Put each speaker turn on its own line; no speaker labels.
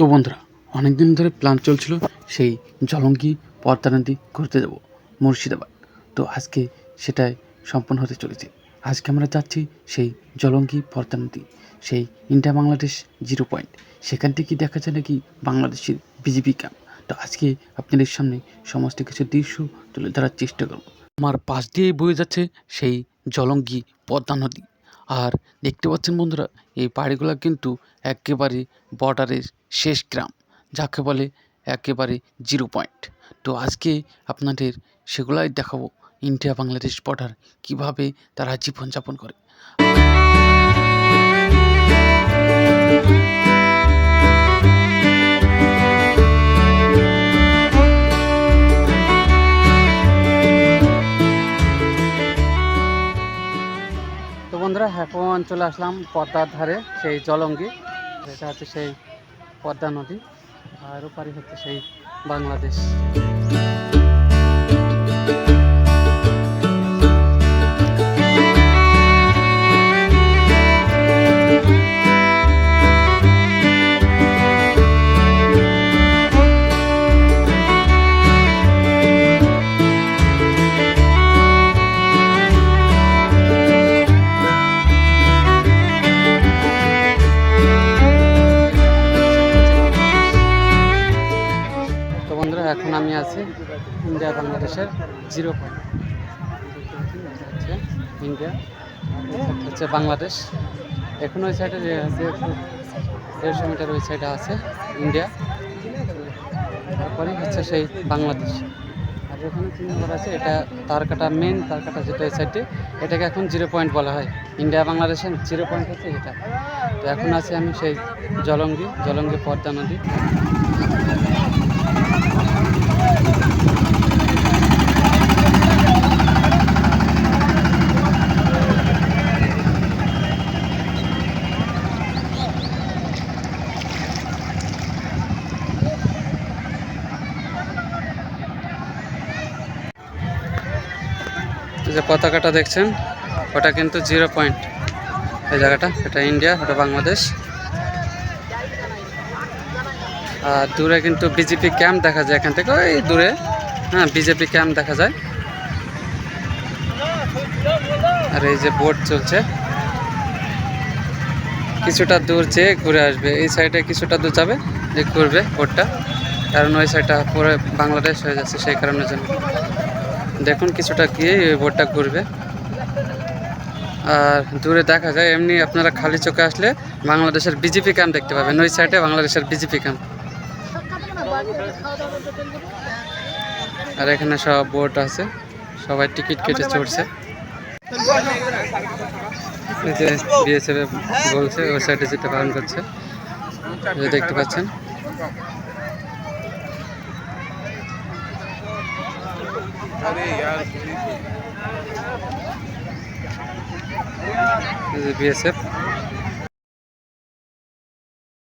তো বন্ধুরা, অনেকদিন ধরে প্ল্যান চলছিল সেই জলঙ্গি পদ্মা নদী ঘুরতে যাব, মুর্শিদাবাদ। তো আজকে সেটাই সম্পন্ন হতে চলেছে। আজকে আমরা যাচ্ছি সেই জলঙ্গি পদ্মা নদী সেই ইন্ডিয়া বাংলাদেশ জিরো পয়েন্ট। সেখান থেকে দেখা যায় নাকি বাংলাদেশের বিজেপি ক্যাম্প তো আজকে আপনাদের সামনে সমস্ত কিছু দৃশ্য তুলে ধরার চেষ্টা করব। আমার পাশ দিয়েই বয়ে যাচ্ছে সেই জলঙ্গি পদ্মা নদী আর দেখতে পাচ্ছেন বন্ধুরা, এই বাড়িগুলো কিন্তু একেবারে বর্ডারের শেষ গ্রাম, যাকে বলে একেবারে জিরো পয়েন্ট তো আজকে আপনাদের সেগুলাই দেখাবো ইন্ডিয়া বাংলাদেশ বর্ডার কীভাবে তারা জীবনযাপন করে। বন্ধুরা, এখন চলে আসলাম পদ্মার ধারে, সেই জলঙ্গি। এটা হচ্ছে সেই পদ্মা নদী, আর ওপারি হচ্ছে সেই বাংলাদেশ। এখন আমি আছি ইন্ডিয়া, বাংলাদেশের জিরো পয়েন্ট। হচ্ছে ইন্ডিয়া, হচ্ছে বাংলাদেশ। এখন ওই সাইডে যে দেড়শো মিটার ওই সাইডে আছে ইন্ডিয়া। তারপরে হচ্ছে সেই বাংলাদেশ। আর এখানে চিহ্ন করা আছে, এটা তার কাটা মেন তার কাটা যেটা ওই সাইডটি এটাকে এখন জিরো পয়েন্ট বলা হয়। ইন্ডিয়া বাংলাদেশের জিরো পয়েন্ট হচ্ছে এটা। তো এখন আছি আমি সেই জলঙ্গি জলঙ্গি পদ্মা নদী। যে পতাকাটা দেখছেন ওটা কিন্তু জিরো পয়েন্ট এই জায়গাটা এটা ইন্ডিয়া ওটা বাংলাদেশ। আর দূরে কিন্তু বিজেপি ক্যাম্প দেখা যায় এখান থেকে, ওই দূরে। হ্যাঁ বিজেপি ক্যাম্প দেখা যায়। আর এই যে বোট চলছে। কিছুটা দূর যেয়ে ঘুরে আসবে। এই সাইডে কিছুটা দূর যাবে, যে ঘুরবে বোটটা কারণ ওই সাইডটা পুরো বাংলাদেশ হয়ে যাচ্ছে সেই কারণের জন্য। দেখুন কিছুটা গিয়ে ওই বোটটা ঘুরবে। আর দূরে দেখা যায়, এমনি আপনারা খালি চোখে আসলে বাংলাদেশের বিজেপি ক্যাম্প দেখতে পাবেন। ওই সাইডে বাংলাদেশের বিজেপি ক্যাম্প। আর এখানে সব বোট আছে। সবাই টিকিট কেটে চড়ছে। বিএসএফ বলছে, ওই সাইডে যেতে পালন করছে। দেখতে পাচ্ছেন। বিএসএফ